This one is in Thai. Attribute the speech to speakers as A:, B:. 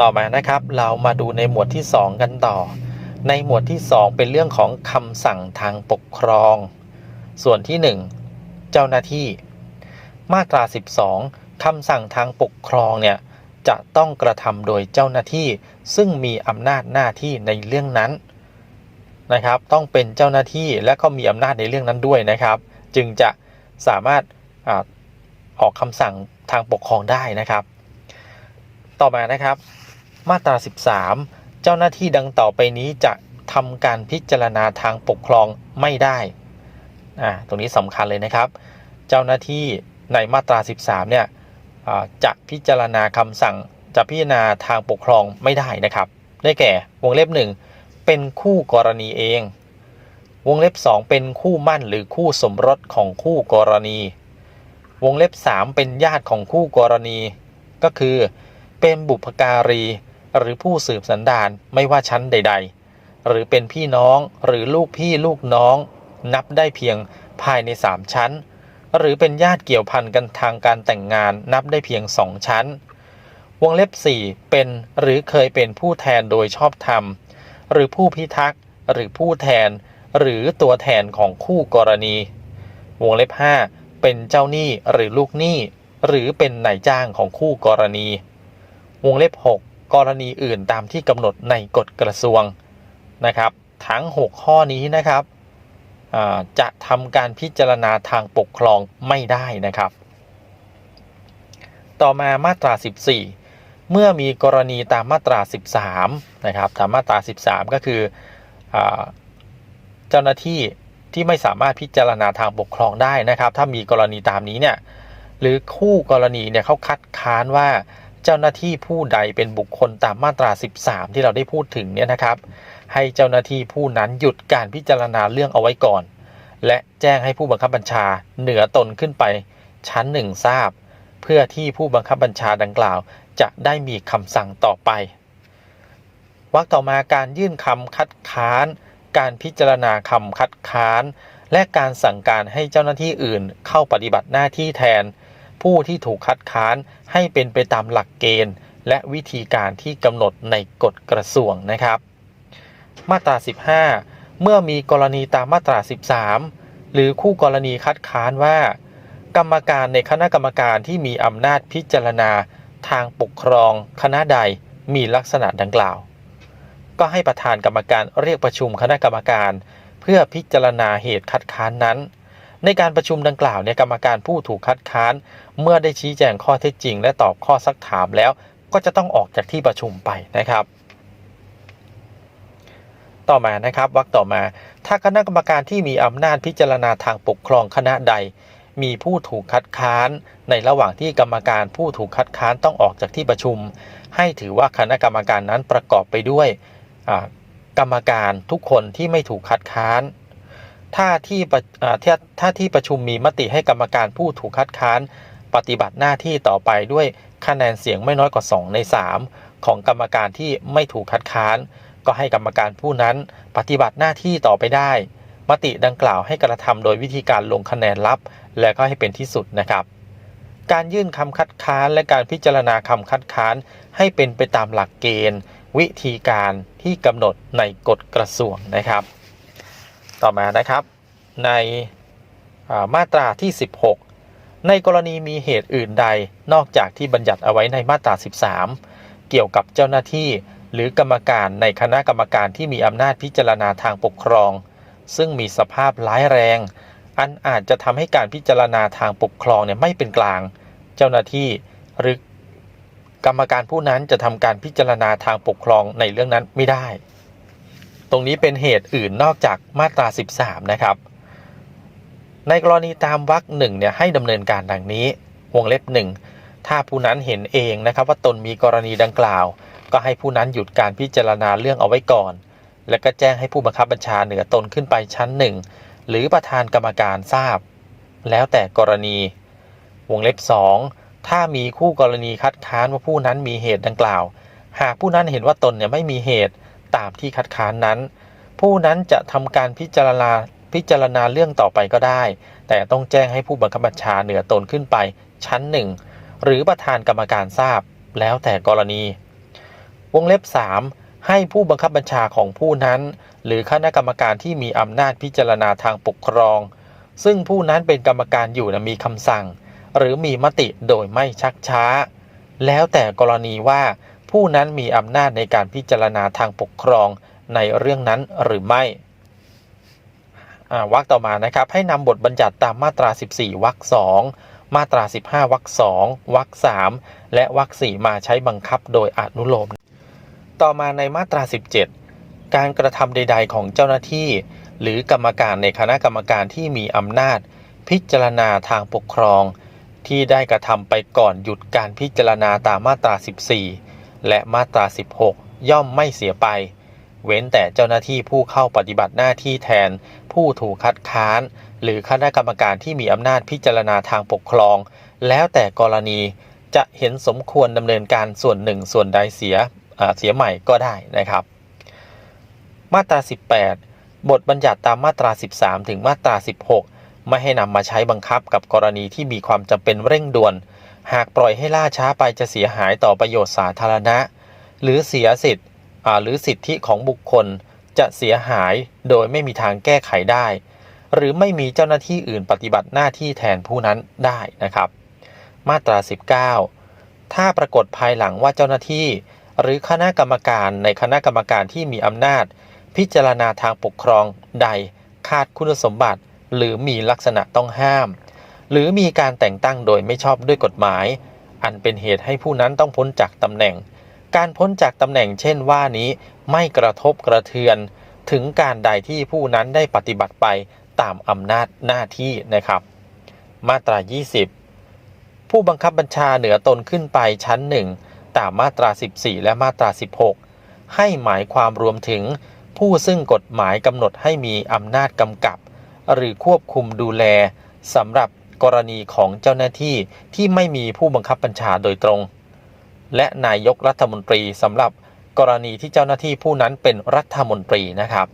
A: ต่อมานะครับ เรามาดูในหมวดที่ 2 กันต่อ ในหมวดที่ 2 เป็นเรื่องของคำสั่งทางปกครอง ส่วนที่ 1 เจ้าหน้าที่ มาตรา 12คำสั่งทางปกครองเนี่ยจะต้องกระทำโดยเจ้าหน้าที่ ซึ่งมีอำนาจหน้าที่ในเรื่องนั้นนะครับ ต้องเป็นเจ้าหน้าที่และก็มีอำนาจในเรื่องนั้นด้วยนะครับ จึงจะสามารถอออกคำสั่งทางปกครองได้นะครับ ต่อมานะครับ มาตรา 13 เจ้าหน้าที่ดังต่อไปนี้จะทำการพิจารณาทางปกครองไม่ได้อ่าตรงนี้สำคัญเลยนะครับ เจ้าหน้าที่ในมาตรา 13 เนี่ยอ่าจะพิจารณาคำสั่งจะพิจารณาทางปกครองไม่ได้นะครับ ได้แก่วงเล็บ 1 เป็นคู่กรณีเอง วงเล็บ 2 เป็นคู่มั่นหรือคู่สมรสของคู่กรณี วงเล็บ 3 เป็นญาติของคู่กรณี ก็คือ เป็นบุพการี หรือผู้สืบสันดานไม่ว่าชั้นใด ๆ หรือเป็นพี่น้องหรือลูกพี่ลูกน้อง นับได้เพียงภายใน3ชั้น หรือเป็นญาติเกี่ยวพันกันทางการแต่งงานนับได้เพียง2ชั้น วงเล็บ 4 เป็นหรือเคยเป็นผู้แทนโดยชอบธรรม หรือผู้พิทักษ์หรือผู้แทน หรือตัวแทนของคู่กรณี วงเล็บ 5 เป็นเจ้าหนี้หรือลูกหนี้ หรือเป็นนายจ้างของคู่กรณี วงเล็บ 6 กรณีอื่นตามที่กำหนดในกฎกระทรวงนะครับ ทั้ง 6 ข้อนี้นะครับจะทำการพิจารณาทางปกครองไม่ได้นะครับ ต่อมามาตรา 14 เมื่อมีกรณีตามมาตรา 13นะครับตามมาตรา 13 ก็คืออเจ้าหน้าที่ที่ไม่สามารถพิจารณาทางปกครองได้นะครับ ถ้ามีกรณีตามนี้เนี่ยหรือคู่กรณีเนี่ยเขาคัดค้านว่า เจ้าหน้าที่ผู้ใดเป็นบุคคลตามมาตรา 13 ที่เราได้พูดถึงเนี่ยนะครับ ให้เจ้าหน้าที่ผู้นั้นหยุดการพิจารณาเรื่องเอาไว้ก่อน และแจ้งให้ผู้บังคับบัญชาเหนือตนขึ้นไปชั้นหนึ่งทราบ เพื่อที่ผู้บังคับบัญชาดังกล่าว จะได้มีคำสั่งต่อไปวรรคต่อมาการยื่นคำคัดค้าน การพิจารณาคำคัดค้าน และการสั่งการให้เจ้าหน้าที่อื่นเข้าปฏิบัติหน้าที่แทน ผู้ที่ถูกคัดค้านให้เป็นไปตามหลักเกณฑ์ และวิธีการที่กำหนดในกฎกระทรวงนะครับ มาตรา 15 เมื่อมีกรณีตามมาตรา 13 หรือคู่กรณีคัดค้านว่า กรรมการในคณะกรรมการที่มีอำนาจพิจารณาทางปกครองคณะใดมีลักษณะดังกล่าว ก็ให้ประธานกรรมการเรียกประชุมคณะกรรมการ เพื่อพิจารณาเหตุคัดค้านนั้น ในการประชุมดังกล่าวเนี่ยกรรมการผู้ถูกคัดค้าน เมื่อได้ชี้แจงข้อเท็จจริง และตอบข้อซักถามแล้วก็จะต้องออกจากที่ประชุมไปนะครับ ต่อมานะครับวรรคต่อมา ถ้าคณะกรรมการที่มีอำนาจพิจารณาทางปกครองคณะใด มีผู้ถูกคัดค้าน ในระหว่างที่กรรมการผู้ถูกคัดค้านต้องออกจากที่ประชุม ให้ถือว่าคณะกรรมการนั้นประกอบไปด้วยกรรมการทุกคนที่ไม่ถูกคัดค้าน ถ้าที่ประอ่าถ้าที่ประชุมมีมติให้กรรมการผู้ถูกคัดค้าน ปฏิบัติหน้าที่ต่อไปด้วยคะแนนเสียงไม่น้อยกว่า 2 ใน 3 ของกรรมการที่ไม่ถูกคัดค้าน ก็ให้กรรมการผู้นั้นปฏิบัติหน้าที่ต่อไปได้ มติดังกล่าวให้กระทำโดยวิธีการลงคะแนนลับ และก็ให้เป็นที่สุดนะครับ การยื่นคำคัดค้านและการพิจารณาคำคัดค้าน ให้เป็นไปตามหลักเกณฑ์ วิธีการที่กำหนดในกฎกระทรวงนะครับ ต่อมานะครับ ในมาตราที่ 16 ในกรณีมีเหตุอื่นใดนอกจากที่บัญญัติเอาไว้ในมาตรา 13 เกี่ยวกับเจ้าหน้าที่หรือกรรมการในคณะกรรมการที่มีอำนาจพิจารณาทางปกครอง ซึ่งมีสภาพร้ายแรง อันอาจจะทำให้การพิจารณาทางปกครองเนี่ยไม่เป็นกลาง เจ้าหน้าที่หรือกรรมการผู้นั้นจะทำการพิจารณาทางปกครองในเรื่องนั้นไม่ได้ ตรงนี้เป็นเหตุอื่นนอกจากมาตรา 13 นะครับ ในกรณีตามวรรคหนึ่งเนี่ยให้ดำเนินการดังนี้ วงเล็บหนึ่งถ้าผู้นั้นเห็นเองนะครับว่าตนมีกรณีดังกล่าว ก็ให้ผู้นั้นหยุดการพิจารณาเรื่องเอาไว้ก่อน แล้วก็แจ้งให้ผู้บังคับบัญชาเหนือตนขึ้นไปชั้นหนึ่งหรือประธานกรรมการทราบ แล้วแต่กรณี วงเล็บ 2 ถ้ามีคู่กรณีคัดค้านว่าผู้นั้นมีเหตุดังกล่าว หากผู้นั้นเห็นว่าตนเนี่ยไม่มีเหตุ ตามที่คัดค้านนั้น ผู้นั้นจะทำการพิจารณาพิจารณาเรื่องต่อไปก็ได้ แต่ต้องแจ้งให้ผู้บังคับบัญชาเหนือตนขึ้นไป ชั้นหนึ่งหรือประธานกรรมการทราบ แล้วแต่กรณี วงเล็บ 3 ให้ผู้บังคับบัญชาของผู้นั้น หรือคณะกรรมการที่มีอำนาจพิจารณาทางปกครอง ซึ่งผู้นั้นเป็นกรรมการอยู่นะมีคำสั่ง หรือมีมติโดยไม่ชักช้า แล้วแต่กรณีว่า ผู้นั้นมีอำนาจในการพิจารณาทางปกครองในเรื่องนั้นหรือไม่วรรคต่อมานะครับ ให้นำบทบัญญัติตามมาตรา 14วรรคสองมาตรา 15วรรคสองวรรคสามและวรรคสี่มาใช้บังคับโดยอนุโลม ต่อมาในมาตรา 17 การกระทำใด ๆ ของเจ้าหน้าที่ หรือกรรมการในคณะกรรมการที่มีอำนาจ พิจารณาทางปกครอง ที่ได้กระทำไปก่อนหยุดการพิจารณาตามมาตรา 14 และมาตรา 16 ย่อมไม่เสียไป เว้นแต่เจ้าหน้าที่ผู้เข้าปฏิบัติหน้าที่แทน ผู้ถูกคัดค้าน หรือคณะกรรมการที่มีอำนาจพิจารณาทางปกครอง แล้วแต่กรณีจะเห็นสมควรดำเนินการส่วนหนึ่งส่วนใดเสียเสียใหม่ก็ได้นะครับ มาตรา 18 บทบัญญัติตามมาตรา 13 ถึงมาตรา 16 ไม่ให้นำมาใช้บังคับกับกรณีที่มีความจำเป็นเร่งด่วน หากปล่อยให้ล่าช้าไปจะเสียหายต่อประโยชน์สาธารณะ หรือเสียสิทธิ์หรือสิทธิของบุคคลจะเสียหายโดยไม่มีทางแก้ไขได้ หรือไม่มีเจ้าหน้าที่อื่นปฏิบัติหน้าที่แทนผู้นั้นได้นะครับ มาตรา 19 ถ้าปรากฏภายหลังว่าเจ้าหน้าที่ หรือคณะกรรมการในคณะกรรมการที่มีอำนาจ พิจารณาทางปกครองใดขาดคุณสมบัติ หรือมีลักษณะต้องห้าม หรือมีการแต่งตั้งโดยไม่ชอบด้วยกฎหมาย อันเป็นเหตุให้ผู้นั้นต้องพ้นจากตำแหน่ง การพ้นจากตำแหน่งเช่นว่านี้ไม่กระทบกระเทือน ถึงการใดที่ผู้นั้นได้ปฏิบัติไปตามอำนาจหน้าที่นะครับ มาตรา 20 ผู้บังคับบัญชาเหนือตนขึ้นไปชั้นหนึ่งตามมาตรา 14 และมาตรา 16 ให้หมายความรวมถึง ผู้ซึ่งกฎหมายกำหนดให้มีอำนาจกำกับ หรือควบคุมดูแลสำหรับ กรณีของเจ้าหน้าที่ที่ไม่มีผู้บังคับบัญชาโดยตรง และนายกรัฐมนตรีสำหรับกรณีที่เจ้าหน้าที่ผู้นั้นเป็นรัฐมนตรีนะครับ